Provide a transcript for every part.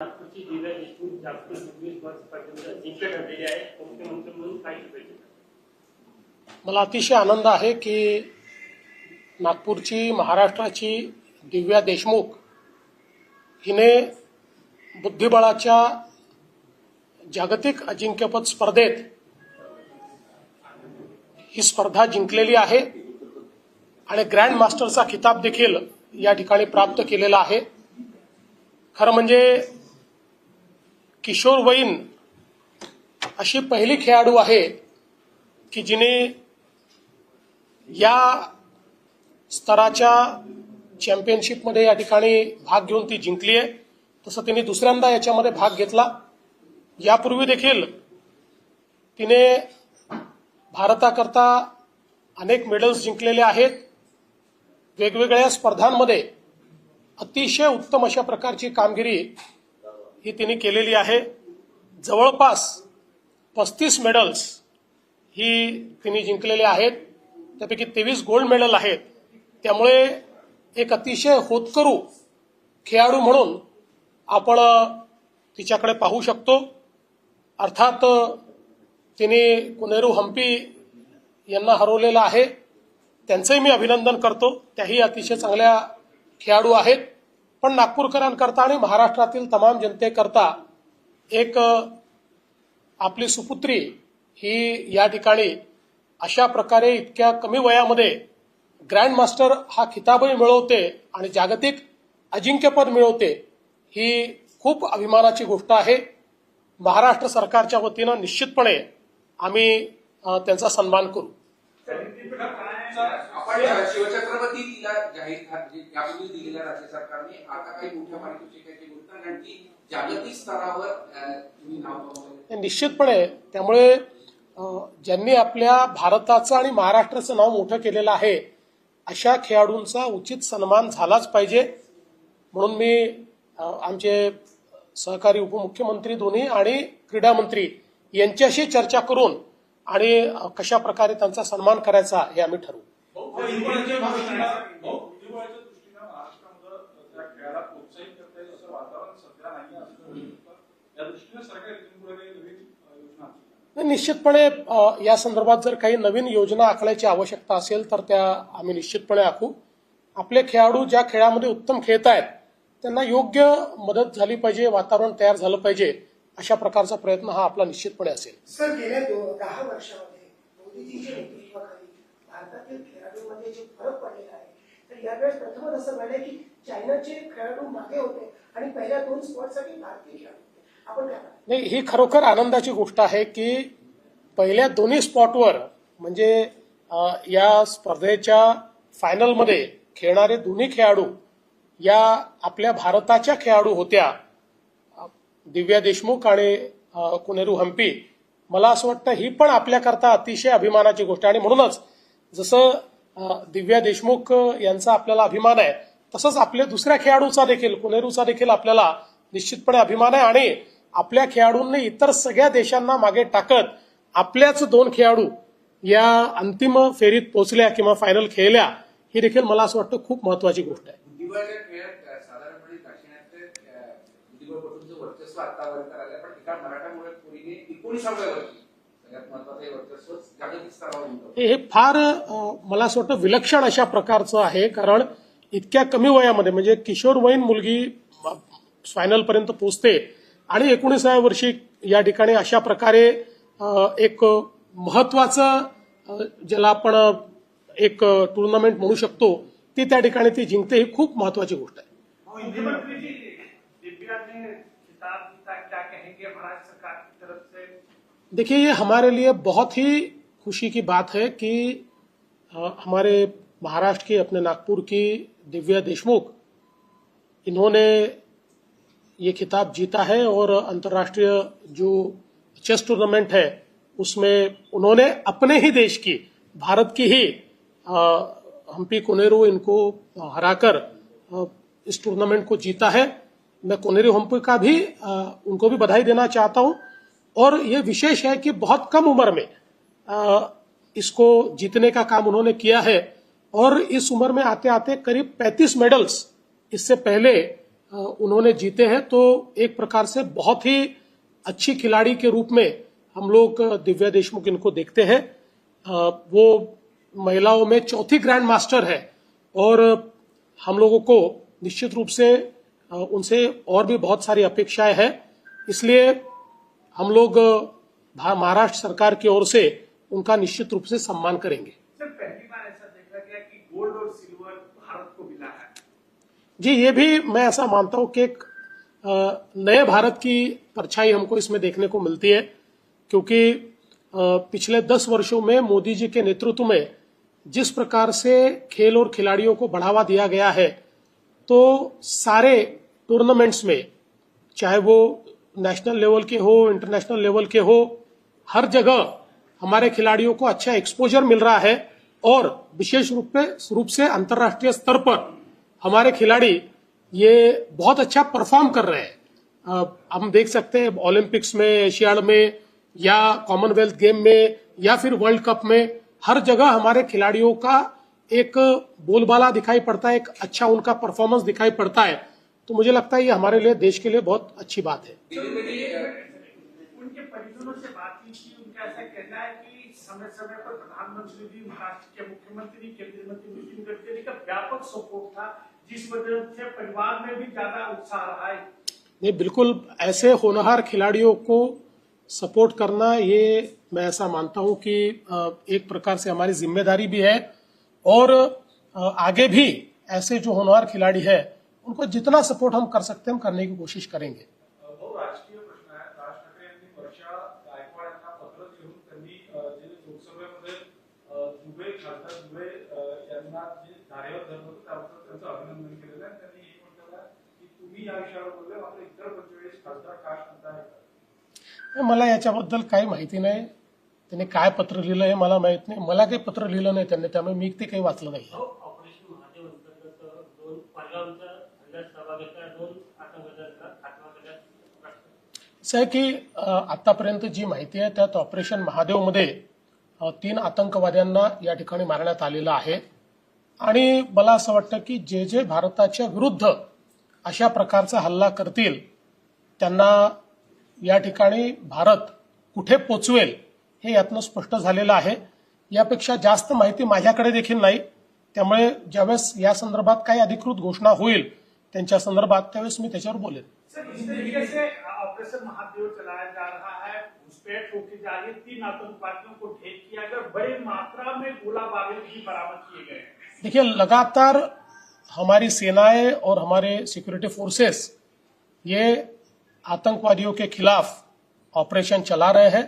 नागपूरची जिल्हा देशमुख जागतिक वीस वर्षापर्यंत जिंकत ठरलेली आहे. मुख्यमंत्री म्हणून काही शुभेच्छा मला अतिशय आनंद आहे की नागपूरची महाराष्ट्राची दिव्या देशमुख हिने बुद्धिबळाच्या जागतिक अजिंक्यपद स्पर्धेत ही स्पर्धा जिंकलेली आहे आणि ग्रँड मास्टरचा खिताब देखील या ठिकाणी प्राप्त केलेला आहे. खरं म्हणजे किशोरवयीन अशी पहिली खेळाडू आहे की जिने या स्तराच्या चॅम्पियनशिपमध्ये या ठिकाणी भाग घेऊन ती जिंकली आहे. तसं तिने दुसऱ्यांदा याच्यामध्ये भाग घेतला. यापूर्वी देखील तिने भारताकरता अनेक मेडल्स जिंकलेले आहेत. वेगवेगळ्या स्पर्धांमध्ये अतिशय उत्तम अशा प्रकारची कामगिरी ही तिने केलेली आहे. जवळपास पस्तीस मेडल्स ही तिने जिंकलेले आहेत. त्यापैकी तेवीस गोल्ड मेडल आहेत. त्यामुळे एक अतिशय होतकरू खेळाडू म्हणून आपण तिच्याकडे पाहू शकतो. अर्थात तिने कुनेरू हम्पी यांना हरवलेलं आहे. त्यांचंही मी अभिनंदन करतो. त्याही अतिशय चांगल्या खेळाडू आहेत. पण नागपूरकरांकरता आणि महाराष्ट्रातील तमाम जनतेकरता एक आपली सुपुत्री ही या ठिकाणी अशा प्रकारे इतक्या कमी वयामध्ये ग्रँड मास्टर हा खिताबही मिळवते आणि जागतिक अजिंक्यपद मिळवते ही खूप अभिमानाची गोष्ट आहे. महाराष्ट्र सरकारच्या वतीनं निश्चितपणे आम्ही त्यांचा सन्मान करू. शिवछत्रपती तिला जाहीर म्हणजे यापूर्वी दिलेल्या राज्य सरकारने आता काही मोठ्या पारितोषिकाची गोष्ट कारण की जागतिक स्तरावर तुम्ही नाव कमावले निश्चितपणे त्यामुळे ज्यांनी आपल्या भारताचं आणि महाराष्ट्राचं नाव मोठं केलेलं आहे अशा खेळाडूंचा उचित सन्मान झालाच पाहिजे. म्हणून मी आमचे सहकारी उपमुख्यमंत्री दोन्ही आणि क्रीडा मंत्री यांच्याशी चर्चा करून आणि कशा प्रकारे त्यांचा सन्मान करायचा हे आम्ही ठरवू. दिवाळीच्या दृष्टीनं दिवाळीच्या दृष्टीनं महाराष्ट्रामध्ये त्या खेळाला प्रोत्साहित करता येईल असं वातावरण सध्या नाही असं वाटतं. त्या दृष्टीने सरकार इथून पुढे काही नवीन अं, योजना आखली. निश्चितपणे या संदर्भात जर काही नवीन योजना आखण्याची आवश्यकता असेल तर त्या आम्ही निश्चितपणे आखू आपले खेळाडू ज्या खेळामध्ये उत्तम खेळत आहेत त्यांना योग्य मदत झाली पाहिजे वातावरण तयार झालं पाहिजे अशा प्रकारचा प्रयत्न हा आपला निश्चितपणे असेल सर गेल्या दहा वर्षामध्ये मोदीजींच्या नेतृत्वाखाली भारतातील खेळाडूंमध्ये जे फरक पडलेला आहे तर यावेळेस प्रथमच असं घडलंय की चायनाचे खेळाडू मागे होते आणि पहिल्या दोन स्पॉटसाठी भारतीय खेळाडू आपण काय नाही ही खरोखर आनंदाची गोष्ट आहे की पहिल्या दोन्ही स्पॉटवर म्हणजे या स्पर्धेच्या फायनलमध्ये खेळणारे दोन्ही खेळाडू या आपल्या भारताच्या खेळाडू होत्या दिव्या देशमुख आणि कुनेरू हम्पी मला असं वाटतं ही पण आपल्याकरता अतिशय अभिमानाची गोष्ट आणि म्हणूनच जसं दिव्या देशमुख यांचा आपल्याला अभिमान आहे तसंच आपल्या दुसऱ्या खेळाडूचा देखील कुनेरूचा देखील आपल्याला निश्चितपणे अभिमान आहे आणि आपल्या खेळाडूंनी इतर सगळ्या देशांना मागे टाकत आपल्याच दोन खेळाडू या अंतिम फेरीत पोहोचल्या किंवा फायनल खेळल्या ही देखील मला असं वाटतं खूप महत्वाची गोष्ट आहे. वर्चस्व हे. हे फार मला असं वाटतं विलक्षण अशा प्रकारचं आहे कारण इतक्या कमी वयामध्ये म्हणजे किशोरवयीन मुलगी फायनल पर्यंत पोहोचते आणि एकोणीसाव्या वर्षी या ठिकाणी अशा प्रकारे एक महत्वाचं ज्याला आपण एक टुर्नामेंट म्हणू शकतो ती त्या ठिकाणी ती जिंकते ही खूप महत्वाची गोष्ट आहे मुख्यमंत्री देखिए, ये हमारे लिए बहुत ही खुशी की बात है कि हमारे महाराष्ट्र की अपने नागपुर की दिव्या देशमुख, इन्होंने ये खिताब जीता है और अंतर्राष्ट्रीय जो चेस टूर्नामेंट है, उसमें उन्होंने अपने ही देश की, भारत की ही हम्पी कोनेरू इनको हराकर इस टूर्नामेंट को जीता है। मैं कोनेरू हम्पी का भी उनको भी बधाई देना चाहता हूँ। और ये विशेष है कि बहुत कम उम्र में इसको जीतने का काम उन्होंने किया है। और इस उम्र में आते आते करीब 35 मेडल्स इससे पहले उन्होंने जीते हैं। तो एक प्रकार से बहुत ही अच्छी खिलाड़ी के रूप में हम लोग दिव्या देशमुख इनको देखते हैं। वो महिलाओं में चौथी ग्रैंड मास्टर है और हम लोगों को निश्चित रूप से उनसे और भी बहुत सारी अपेक्षाएँ हैं। इसलिए हम लोग महाराष्ट्र सरकार की ओर से उनका निश्चित रूप से सम्मान करेंगे। सर पहली बार ऐसा देखा गया कि गोल्ड और सिल्वर भारत को मिला है। जी ये भी मैं ऐसा मानता हूँ कि एक नए भारत की परछाई हमको इसमें देखने को मिलती है क्योंकि पिछले दस वर्षों में मोदी जी के नेतृत्व में जिस प्रकार से खेल और खिलाड़ियों को बढ़ावा दिया गया है तो सारे टूर्नामेंट्स में चाहे वो नेशनल लेवल के हो इंटरनेशनल लेवल के हो, हर जगह हमारे खिलाड़ियों को अच्छा एक्सपोजर मिल रहा है और विशेष रूप पे, रूप से अंतर्राष्ट्रीय स्तर पर हमारे खिलाड़ी ये बहुत अच्छा परफॉर्म कर रहे हैं। हम देख सकते हैं ओलंपिक्स में एशियाड में या कॉमनवेल्थ गेम में या फिर वर्ल्ड कप में हर जगह हमारे खिलाड़ियों का एक बोलबाला दिखाई पड़ता है, एक अच्छा उनका परफॉर्मेंस दिखाई पड़ता है। तो मुझे लगता है ये हमारे लिए देश के लिए बहुत अच्छी बात है। उनके परिजनों से बातचीत की उनका ऐसा कहना है कि समय समय पर प्रधानमंत्री जी महाराष्ट्र के मुख्यमंत्री केंद्रीय मंत्री नितिन गडकरी का व्यापक सपोर्ट था जिस वजह से परिवार में भी ज़्यादा उत्साह रहा है। नहीं बिल्कुल ऐसे होनहार खिलाड़ियों को सपोर्ट करना ये मैं ऐसा मानता हूँ कि एक प्रकार से हमारी ज़िम्मेदारी भी है। और आगे भी ऐसे जो होनहार खिलाड़ी है उनको जितना सपोर्ट हम कर सकते हैं हम करने की कोशिश करेंगे। हे। मला याच्याबद्दल काही माहिती नाही. त्यांनी काय पत्र लिहिलं हे मला माहीत नाही. मला काही पत्र लिहिलं नाही त्यांनी त्यामुळे मी ते काही वाचलं नाही ऑपरेशन महादेव अंतर्गत दोन पालगावचा हल्ल्यात सहभाग घेतला दोन आतंकवाद्यांना खात्मा करण्यात असं आहे की आतापर्यंत जी माहिती आहे त्यात ऑपरेशन महादेवमध्ये तीन आतंकवाद्यांना या ठिकाणी मारण्यात आलेलं आहे. आणि मला असं वाटतं की जे जे भारताच्या विरुद्ध अशा प्रकारचा हल्ला करतील त्यांना या ठिकाणी भारत कुठे पोचवेल हे यातनं स्पष्ट झालेलं आहे. यापेक्षा जास्त माहिती माझ्याकडे देखील नाही. त्यामुळे ज्यावेळेस या संदर्भात काही अधिकृत घोषणा होईल त्यांच्या संदर्भात त्यावेळेस मी त्याच्यावर बोलेन. सर, इस तरीके से ऑपरेशन महादेव चलाया जा रहा है। घुसपैठ होके जा रही है। तीन आतंकवादियों को ढेर किया गया। बड़ी मात्रा में गोला बारूद भी बरामद किए गए देखिए, लगातार हमारी सेनाएँ और हमारे सिक्योरिटी फोर्सेस ये आतंकवादियों के खिलाफ ऑपरेशन चला रहे हैं।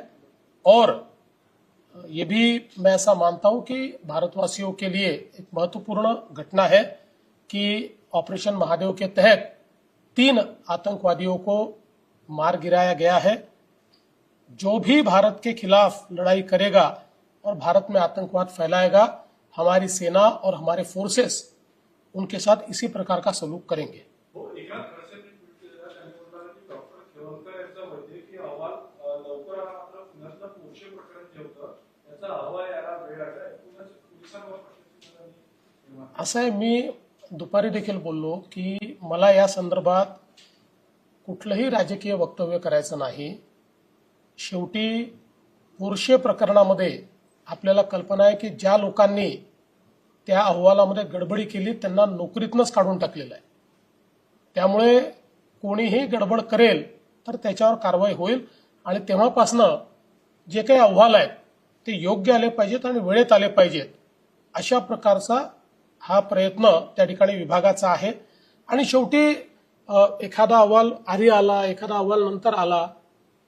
और, ये भी मैं ऐसा मानता हूँ कि भारतवासियों के लिए एक महत्वपूर्ण घटना है कि ऑपरेशन महादेव के तहत तीन आतंकवादियों को मार गिराया गया है जो भी भारत के खिलाफ लड़ाई करेगा और भारत में आतंकवाद फैलाएगा हमारी सेना और हमारे फोर्सेस उनके साथ इसी प्रकार का सलूक करेंगे हो एकनाथ खडसेंनी ट्विट केलेलं आहे. त्यांनी म्हटलं की डॉक्टर खेवलकर यांचा वैद्यकीय अहवाल अ, लवकर आला मात्र पुण्यातलं पोरशे प्रकरण जे होतं त्याचा अहवाल यायला वेळ लागला एकूणच पोलिसांवर प्रश्नचिन्ह त्यांनी निर्माण केलं. असं आहे मी दुपारी देखील बोललो की मला या संदर्भात कुठलंही राजकीय वक्तव्य करायचं नाही. शेवटी पोरशे प्रकरणामध्ये आपल्याला कल्पना आहे की ज्या लोकांनी त्या अहवालामध्ये गडबडी केली त्यांना नोकरीतनंच काढून टाकलेलं आहे. त्यामुळे कोणीही गडबड करेल तर त्याच्यावर कारवाई होईल. आणि तेव्हापासनं जे काही अहवाल आहेत ते योग्य आले पाहिजेत आणि वेळेत आले पाहिजेत. अशा प्रकारचा हा प्रयत्न त्या ठिकाणी विभागाचा आहे. आणि शेवटी एखादा अहवाल आधी आला एखादा अहवाल नंतर आला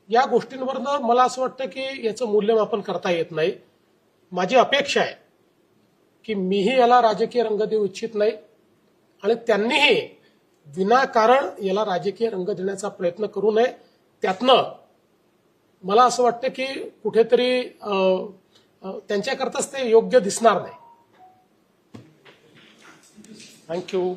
या गोष्टींवरनं मला असं वाटतं की याचं मूल्यमापन करता येत नाही. माझी अपेक्षा आहे की मीही याला राजकीय रंग देऊ इच्छित नाही आणि त्यांनीही विनाकारण याला राजकीय रंग देण्याचा प्रयत्न करू नये. त्यातनं मला असं वाटतं की कुठेतरी त्यांच्याकरताच ते योग्य दिसणार नाही. थँक्यू